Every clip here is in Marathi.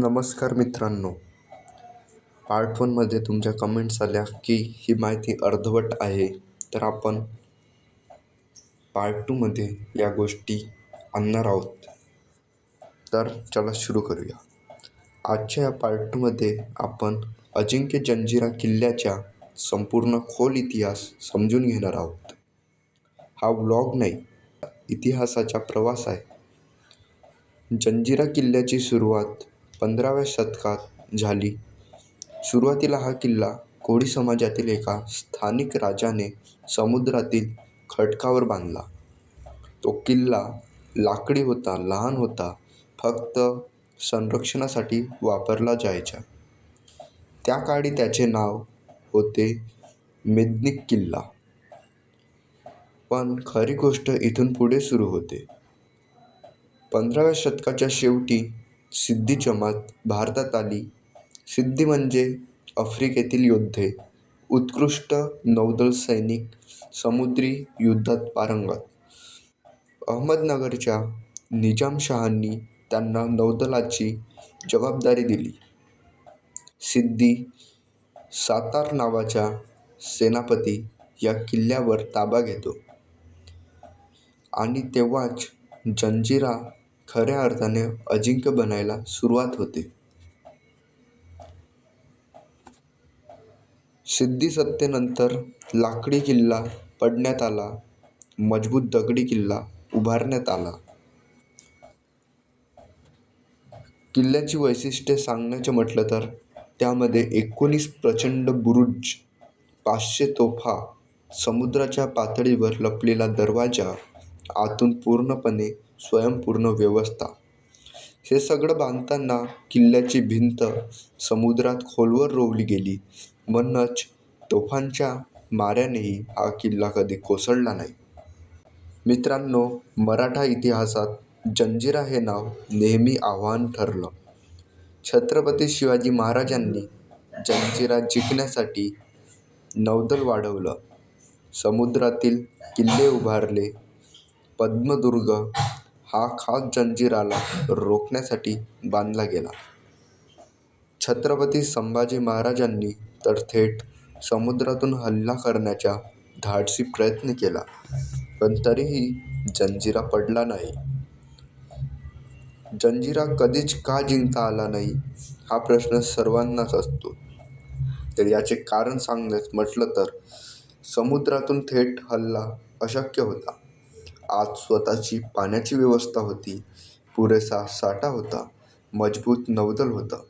नमस्कार मित्रांनो. पार्ट वनमध्ये तुमच्या कमेंट्स आल्या की ही माहिती अर्धवट आहे. तर आपण पार्ट टूमध्ये या गोष्टी आणणार आहोत. तर चला सुरू करूया. आजच्या या पार्ट टूमध्ये आपण अजिंक्य जंजिरा किल्ल्याच्या संपूर्ण खोल इतिहास समजून घेणार आहोत. हा व्लॉग नाही इतिहासाचा प्रवास आहे. जंजिरा किल्ल्याची सुरुवात पंधराव्या शतकात झाली. सुरुवातीला हा किल्ला कोळी समाजातील एका स्थानिक राजाने समुद्रातील खडकावर बांधला. तो किल्ला लाकडी होता लहान होता फक्त संरक्षणासाठी वापरला जायचा. त्या काळी त्याचे नाव होते मेदनिक किल्ला. पण खरी गोष्ट इथून पुढे सुरू होते. पंधराव्या शतकाच्या शेवटी सिद्धी जमात भारतात आली. सिद्धी म्हणजे आफ्रिकेतील योद्धे. उत्कृष्ट नौदल सैनिक समुद्री युद्धात पारंगत. अहमदनगरच्या निजामशहांनी त्यांना नौदलाची जबाबदारी दिली. सिद्दी सातार नावाच्या सेनापती या किल्ल्यावर ताबा घेतो. आणि तेव्हाच जंजिरा खऱ्या अर्थाने अजिंक्य बनायला सुरुवात होते. सिद्धीसत्तेनंतर लाकडी किल्ला पडण्यात आला मजबूत दगडी किल्ला उभारण्यात आला. किल्ल्याची वैशिष्ट्ये सांगण्याचे म्हटलं तर त्यामध्ये एकोणीस प्रचंड बुरुज पाचशे तोफा समुद्राच्या पातळीवर लपलेला दरवाजा आतून पूर्णपणे स्वयंपूर्ण व्यवस्था. हे सगळं बांधताना किल्ल्याची भिंत समुद्रात खोलवर रोवली गेली. म्हणूनच तोफांच्या माऱ्यानेही हा किल्ला कधी कोसळला नाही. मित्रांनो मराठा इतिहासात जंजिरा हे नाव नेहमी आव्हान ठरलं. छत्रपती शिवाजी महाराजांनी जंजिरा जिंकण्यासाठी नौदल वाढवलं. समुद्रातील किल्ले उभारले. पद्मदुर्ग हा खास जंजिराला रोखण्यासाठी बांधला गेला. छत्रपती संभाजी महाराजांनी तर थेट समुद्रातून हल्ला करण्याचा धाडसी प्रयत्न केला पण तरीही जंजिरा पडला नाही. जंजिरा कधीच का जिंकता आला नाही हा प्रश्न सर्वांनाच असतो. तर याचे कारण सांगण्यास म्हटलं तर समुद्रातून थेट हल्ला अशक्य होता. आत स्वतःची पाण्याची व्यवस्था होती. पुरेसा साठा होता. मजबूत नौदल होतं.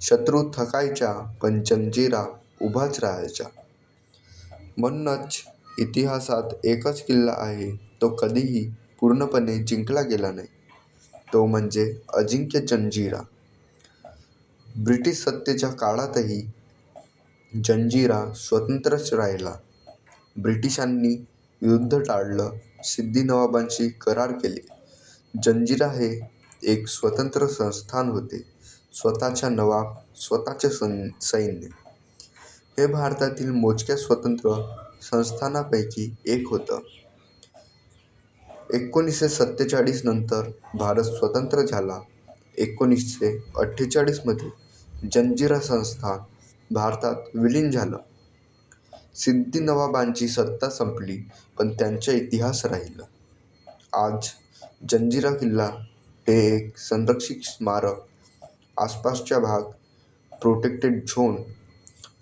शत्रू थकायचा पण जंजिरा उभाच राहायचा म्हणूनच इतिहासात एकच किल्ला आहे तो कधीही पूर्णपणे जिंकला गेला नाही. तो म्हणजे अजिंक्य जंजिरा. ब्रिटिश सत्तेच्या काळातही जंजिरा स्वतंत्रच राहिला. ब्रिटिशांनी युद्ध टाळलं. सिद्दी नवाबांशी करार केले. जंजिरा हे एक स्वतंत्र संस्थान होते. स्वतःचा नवाब स्वतःचे सं सैन्य. हे भारतातील मोजक्या स्वतंत्र संस्थानांपैकी एक होतं. एकोणीसशे सत्तेचाळीस नंतर भारत स्वतंत्र झाला. एकोणीसशे अठ्ठेचाळीसमध्ये जंजिरा संस्थान भारतात विलीन झालं. सिद्दी नवाबांची सत्ता संपली पण त्यांचा इतिहास राहिला. आज जंजिरा किल्ला हे एक संरक्षित स्मारक आसपासचा भाग प्रोटेक्टेड झोन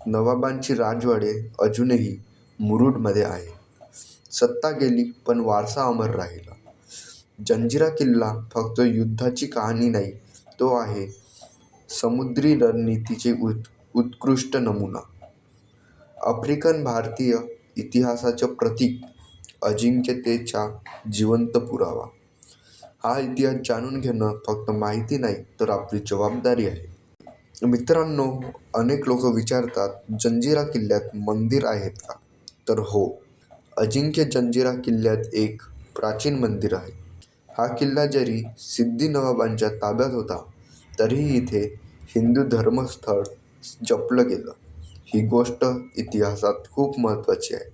नवाबांची राजवाडे अजूनही मुरुडमध्ये आहे. सत्ता गेली पण वारसा अमर राहिला. जंजिरा किल्ला फक्त युद्धाची कहाणी नाही तो आहे समुद्री रणनीतीचे उत् उत्कृष्ट नमुना. आफ्रिकन भारतीय इतिहासाचं प्रतीक अजिंक्यतेचा जिवंत पुरावा. हा इतिहास जाणून घेणं फक्त माहिती नाही तर आपली जबाबदारी आहे. मित्रांनो अनेक लोक विचारतात जंजिरा किल्ल्यात मंदिर आहेत का? तर हो अजिंक्य जंजिरा किल्ल्यात एक प्राचीन मंदिर आहे. हा किल्ला जरी सिद्दी नवाबांच्या ताब्यात होता तरीही इथे हिंदू धर्मस्थळ जपलं गेलं. ही गोष्ट इतिहासात खूप महत्त्वाची आहे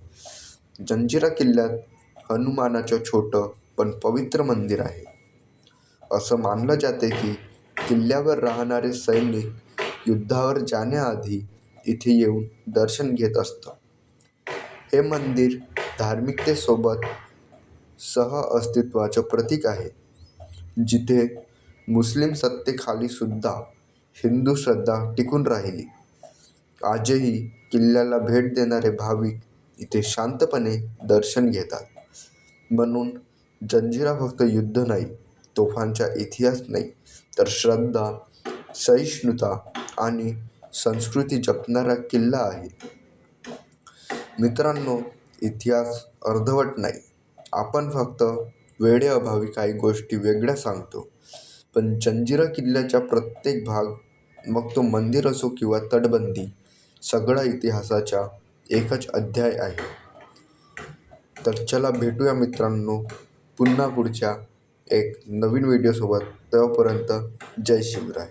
जंजिरा किल्ल्यात हनुमानाचं छोटं पण पवित्र मंदिर आहे असं मानलं जाते की किल्ल्यावर राहणारे सैनिक युद्धावर जाण्याआधी इथे येऊन दर्शन घेत असतं हे मंदिर धार्मिकतेसोबत सह अस्तित्वाचं प्रतीक आहे. जिथे मुस्लिम सत्तेखालीसुद्धा हिंदू श्रद्धा टिकून राहिली. आजही किल्ल्याला भेट देणारे भाविक इथे शांतपणे दर्शन घेतात. म्हणून जंजिरा फक्त युद्ध नाही, तोफांचा इतिहास नाही, तर श्रद्धा, सहिष्णुता आणि संस्कृती जपणारा किल्ला आहे. मित्रांनो, इतिहास अर्धवट नाही. आपण फक्त वेळेअभावी काही गोष्टी वेगळ्या सांगतो. पण जंजिरा किल्ल्याचा प्रत्येक भाग, मग तो मंदिर असो किंवा तटबंदी, सगळा इतिहासाचा एकच अध्याय आहे. तर चला भेटूया मित्रांनो, पुन्हा पुढच्या एक नवीन व्हिडिओसोबत. तोपर्यंत जय शिवराय.